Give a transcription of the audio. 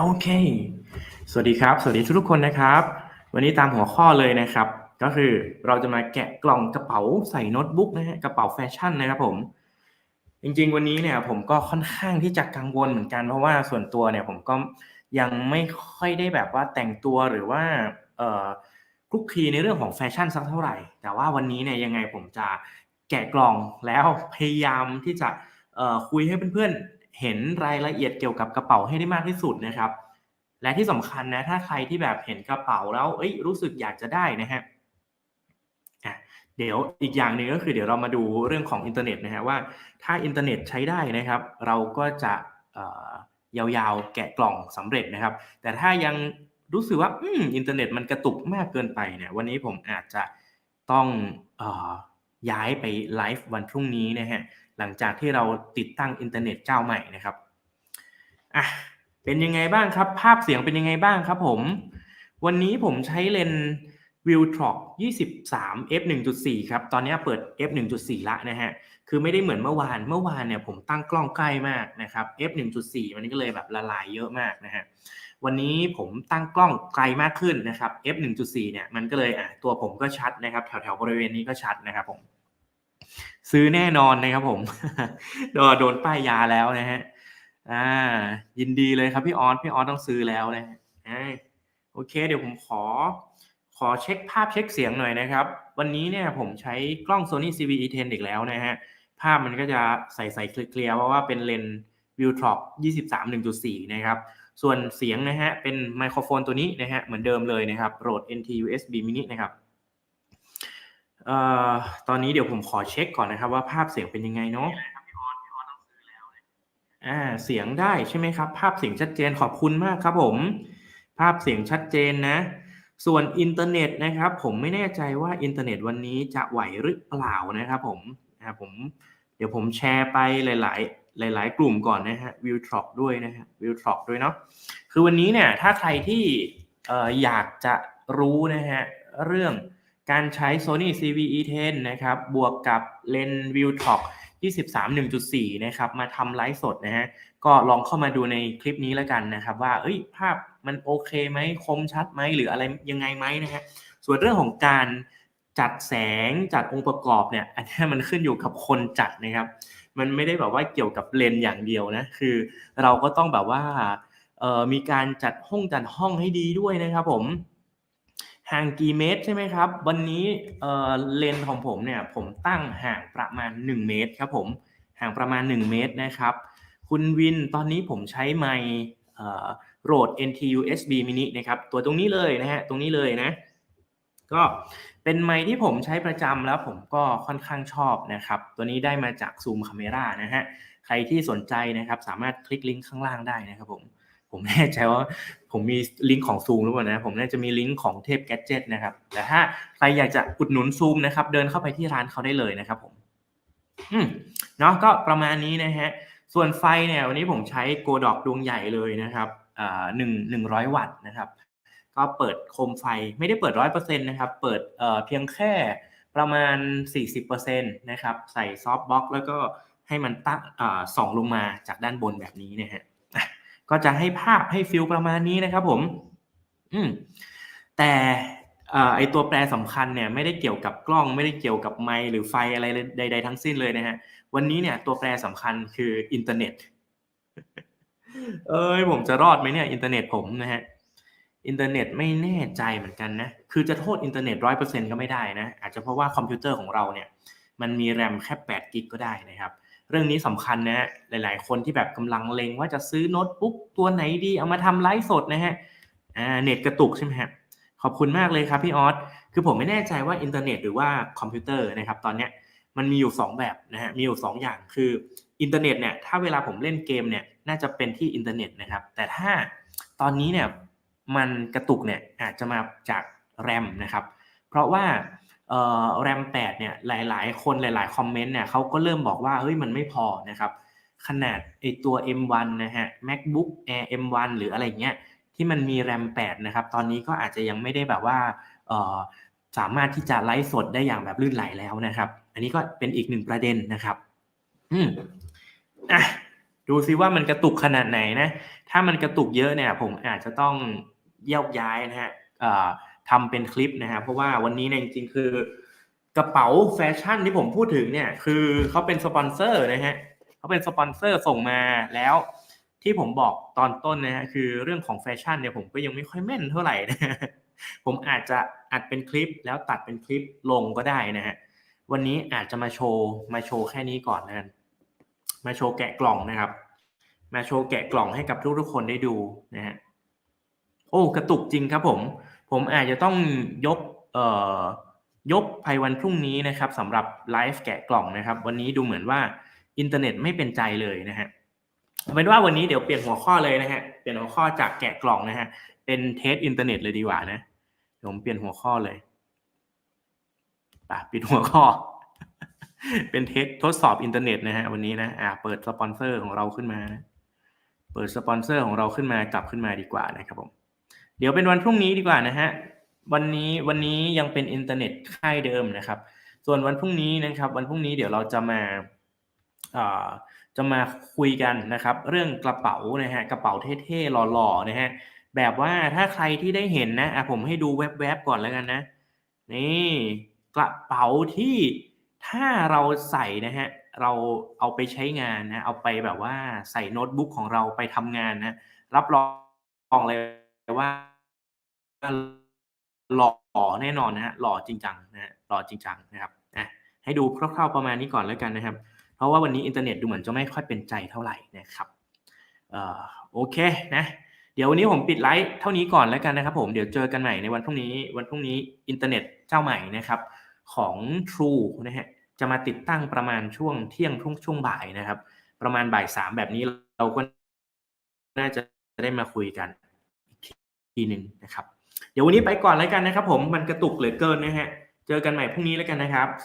โอเค สวัสดีครับ สวัสดีทุกๆคนนะครับ วันนี้ตามหัวข้อเลยนะครับ ก็คือเราจะมาแกะกล่องกระเป๋าใส่โน้ตบุ๊กนะฮะกระเป๋าแฟชั่นนะครับผม จริงๆ วันนี้เนี่ยผมก็ค่อนข้างที่จะกังวลเหมือนกันเพราะว่าส่วนตัวเนี่ยผมก็ยังไม่ค่อยได้แบบว่าแต่งตัวหรือว่าเอ่อคลุกคลีในเรื่องของแฟชั่นสักเท่าไหร่ แต่ว่าวันนี้เนี่ยยังไงผมจะแกะกล่องแล้วพยายามที่จะเอ่อคุยให้เพื่อนๆ เห็นรายละเอียดเกี่ยวกับกระเป๋าให้ได้มากที่สุดนะครับ และที่สำคัญนะถ้าใครที่แบบเห็นกระเป๋าแล้วเอ้ยรู้สึกอยากจะได้นะฮะเดี๋ยวอีกอย่างหนึ่งก็คือเดี๋ยวเรามาดูเรื่องของอินเทอร์เน็ตนะฮะว่าถ้าอินเทอร์เน็ตใช้ได้นะครับ เราก็จะยาวๆแกะกล่องสำเร็จนะครับ แต่ถ้ายังรู้สึกว่าอืมอินเทอร์เน็ตมันกระตุกมากเกินไปเนี่ยวันนี้ผมอาจจะต้องเอ่อย้ายไปไลฟ์วันพรุ่งนี้นะฮะ หลังจากที่เราติดตั้งอินเทอร์เน็ตเจ้าใหม่นะครับอะเป็นยังไงบ้างครับ ภาพเสียงเป็นยังไงบ้างครับผม วันนี้ผมใช้เลนส์ v i l t r o c 23 f 1.4 ครับ ตอนนี้เปิด f 1.4 ละนะฮะ คือไม่ได้เหมือนเมื่อวาน เมื่อวานเนี่ยผมตั้งกล้องใกล้มากนะครับ f 1.4 มันก็เลยแบบละลายเยอะมากนะฮะ วันนี้ผมตั้งกล้องไกลมากขึ้นนะครับ f 1.4 เนี่ย มันก็เลยอะตัวผมก็ชัดนะครับ แถวๆบริเวณนี้ก็ชัดนะครับผม ซื้อแน่นอนนะครับผมโดนป้ายยาแล้วนะฮะอ่า ยินดีเลยครับพี่ออสพี่ออสต้องซื้อแล้วนะฮะโอเค เดี๋ยวผมขอ ขอเช็คภาพเช็คเสียงหน่อยนะครับ วันนี้เนี่ยผมใช้กล้อง Sony CVE10 อีกแล้วนะฮะภาพมันก็จะใสๆเคลียร์ๆเพราะว่าเป็นเลนส์ v i l t r o c 23 1.4 นะครับ ส่วนเสียงนะฮะเป็นไมโครโฟนตัวนี้นะฮะเหมือนเดิมเลยนะครับ Rode NT USB Mini นะครับ เอ่อตอนนี้เดี๋ยวผมขอเช็คก่อนนะครับ ว่าภาพเสียงเป็นยังไงเนาะอ่าเสียงได้ใช่ไหมครับ ภาพเสียงชัดเจนขอบคุณมากครับผม ภาพเสียงชัดเจนนะ ส่วนอินเทอร์เน็ตนะครับ ผมไม่แน่ใจว่าอินเทอร์เน็ตวันนี้จะไหวหรือเปล่านะครับผมอ่าผมเดี๋ยวผมแชร์ไปหลาย ๆหลาย ๆ กลุ่มก่อนนะฮะวิวทรอกด้วยนะฮะวิวทรอกด้วยเนาะคือวันนี้เนี่ยถ้าใครที่เอ่ออยากจะรู้นะฮะเรื่อง การใช้ Sony CVE10 นะครับ บวกกับเลนส์ v i l t r o c 23 1.4 นะครับ มาทำไลฟ์สดนะฮะ ก็ลองเข้ามาดูในคลิปนี้แล้วกันนะครับ ว่า เอ้ย ภาพมันโอเคไหม คมชัดไหม หรืออะไรยังไงไหมนะฮะ ส่วนเรื่องของการจัดแสง จัดองค์ประกอบเนี่ย อันนี้มันขึ้นอยู่กับคนจัดนะครับ มันไม่ได้แบบว่าเกี่ยวกับเลนส์อย่างเดียวนะ คือเราก็ต้องแบบว่ามีการจัดห้องจัดห้องให้ดีด้วยนะครับผม ห่างกี่เมตรใช่ไหมครับ วันนี้เออเลนของผมเนี่ยผมตั้งห่างประมาณ 1 เมตรครับผมห่างประมาณ 1 เมตรนะครับ คุณวินตอนนี้ผมใช้ไมค์เออ Rode NT USB Mini นะครับ ตัวตรงนี้เลยนะฮะตรงนี้เลยนะ ก็เป็นไมค์ที่ผมใช้ประจำแล้วผมก็ค่อนข้างชอบนะครับ ตัวนี้ได้มาจาก Zoom Camera นะฮะใครที่สนใจนะครับ สามารถคลิกลิงก์ข้างล่างได้นะครับผม ผมแน่ใจว่าผมมีลิงก์ของซูมหรือเปล่านะ ผมน่าจะมีลิงก์ของเทพแกจ g ตนะครับ แต่ถ้าใครอยากจะอุดหนุนซูมนะครับ เดินเข้าไปที่ร้านเขาได้เลยนะครับ ผม อืมเนาะก็ประมาณนี้นะฮะ ส่วนไฟเนี่ยวันนี้ผมใช้โกดอกดวงใหญ่เลยนะครับอ่าหนึ่งหนึ่งร้อยวัตต์นะครับ ก็เปิดโคมไฟไม่ได้เปิดร้อยเปอร์เซ็นต์นะครับ เปิดเอ่อเพียงแค่ประมาณ 40%นะครับ ใส่ซอฟต์บ็อกแล้วก็ให้มันตั้งอ่าส่องลงมาจากด้านบนแบบนี้นะฮะ ก็จะให้ภาพให้ฟิลประมาณนี้นะครับผม อืมแต่ไอตัวแปรสำคัญเนี่ยไม่ได้เกี่ยวกับกล้องไม่ได้เกี่ยวกับไมค์หรือไฟอะไรใด ๆ ทั้งสิ้นเลยนะฮะวันนี้เนี่ยตัวแปรสำคัญคืออินเทอร์เน็ต เอ้ยผมจะรอดไหมเนี่ยอินเทอร์เน็ตผมนะฮะอินเทอร์เน็ตไม่แน่ใจเหมือนกันนะคือจะโทษอินเทอร์เน็ตร้อยเปอร์เซ็นก็ไม่ได้นะอาจจะเพราะว่าคอมพิวเตอร์ของเราเนี่ยมันมีแรมแค่แปดกิกก็ได้นะครับ เรื่องนี้สำคัญนะฮะหลาย ๆ คนที่แบบกำลังเลงว่าจะซื้อโน้ตบุ๊กตัวไหนดีเอามาทำไลฟ์สดนะฮะอ่าเน็ตกระตุกใช่ไหมฮะขอบคุณมากเลยครับพี่ออสคือผมไม่แน่ใจว่าอินเทอร์เน็ตหรือว่าคอมพิวเตอร์นะครับตอนเนี้ยมันมีอยู่ 2 แบบนะฮะมีอยู่ 2 อย่างคืออินเทอร์เน็ตเนี่ยถ้าเวลาผมเล่นเกมเนี่ยน่าจะเป็นที่อินเทอร์เน็ตนะครับแต่ถ้าตอนนี้เนี่ยมันกระตุกเนี่ยอาจจะมาจากแรมนะครับเพราะว่า แรม8เนี่ยหลาย ๆ คนหลาย ๆ คอมเมนต์เนี่ยเขาก็เริ่มบอกว่าเฮ้ยมันไม่พอนะครับขนาดไอตัว M1 นะฮะ MacBook Air M1 หรืออะไรเงี้ยที่มันมีแรม8นะครับตอนนี้ก็อาจจะยังไม่ได้แบบว่าสามารถที่จะไลฟ์สดได้อย่างแบบลื่นไหลแล้วนะครับ อันนี้ก็เป็นอีกหนึ่งประเด็นนะครับ อืมอะดูซิว่ามันกระตุกขนาดไหนนะ ถ้ามันกระตุกเยอะเนี่ย ผมอาจจะต้องแยกย้ายนะฮะอ่อ ทำเป็นคลิปนะฮะเพราะว่าวันนี้เนี่ยจริงๆคือกระเป๋าแฟชั่นที่ผมพูดถึงเนี่ย คือเขาเป็นสปอนเซอร์นะฮะเขาเป็นสปอนเซอร์ส่งมาแล้วที่ผมบอกตอนต้นนะฮะคือเรื่องของแฟชั่นเนี่ยผมก็ยังไม่ค่อยแม่นเท่าไหร่นะผมอาจจะอัดเป็นคลิปแล้วตัดเป็นคลิปลงก็ได้นะฮะวันนี้อาจจะมาโชว์มาโชว์แค่นี้ก่อนนะมาโชว์แกะกล่องนะครับ มาโชว์แกะกล่องให้กับทุกๆคนได้ดูนะฮะโอ้กระตุกจริงครับผม ผมอาจจะต้องยกเอ่อยกภายวันพรุ่งนี้นะครับสำหรับไลฟ์แกะกล่องนะครับ วันนี้ดูเหมือนว่าอินเทอร์เน็ตไม่เป็นใจเลยนะฮะเป็นว่าวันนี้เดี๋ยวเปลี่ยนหัวข้อเลยนะฮะเปลี่ยนหัวข้อจากแกะกล่องนะฮะเป็นเทสอินเทอร์เน็ตเลยดีกว่านะผมเปลี่ยนหัวข้อเลยป่ะปิดหัวข้อ เป็นเทสทดสอบอินเทอร์เน็ตนะฮะวันนี้นะอ่าเปิดสปอนเซอร์ของเราขึ้นมานะเปิดสปอนเซอร์ของเราขึ้นมากลับขึ้นมาดีกว่านะครับผม เดี๋ยวเป็นวันพรุ่งนี้ดีกว่านะฮะวันนี้วันนี้ยังเป็นอินเทอร์เน็ตค่ายเดิมนะครับ ส่วนวันพรุ่งนี้นะครับ วันพรุ่งนี้เดี๋ยวเราจะมาจะมาคุยกันนะครับ เรื่องกระเป๋านะฮะกระเป๋าเท่ๆหล่อๆนะฮะแบบว่าถ้าใครที่ได้เห็นนะอะผมให้ดูแวบๆก่อนแล้วกันนะ นี่กระเป๋าที่ถ้าเราใส่นะฮะเราเอาไปใช้งานนะ เอาไปแบบว่าใส่โน้ตบุ๊กของเราไปทำงานนะ รับรองเลยว่า หล่อแน่นอนนะฮะหล่อจริงจังนะฮะหล่อจริงจังนะครับอะให้ดูคร่าวๆประมาณนี้ก่อนแล้วกันนะครับ เพราะว่าวันนี้อินเทอร์เน็ตดูเหมือนจะไม่ค่อยเป็นใจเท่าไหร่นะครับเอ่อโอเคนะเดี๋ยววันนี้ผมปิดไลฟ์เท่านี้ก่อนแล้วกันนะครับ ผมเดี๋ยวเจอกันใหม่ในวันพรุ่งนี้ วันพรุ่งนี้อินเทอร์เน็ตเจ้าใหม่นะครับของ True นะฮะจะมาติดตั้งประมาณช่วงเที่ยงช่งช่วงบ่ายนะครับ ประมาณบ่ายสามแบบนี้เราก็น่าจะได้มาคุยกันอีกทีหนึ่งนะครับ เดี๋ยววันนี้ไปก่อนแล้วกันนะครับผมมันกระตุกเหลือเกินนะฮะ เจอกันใหม่พรุ่งนี้แล้วกันนะครับ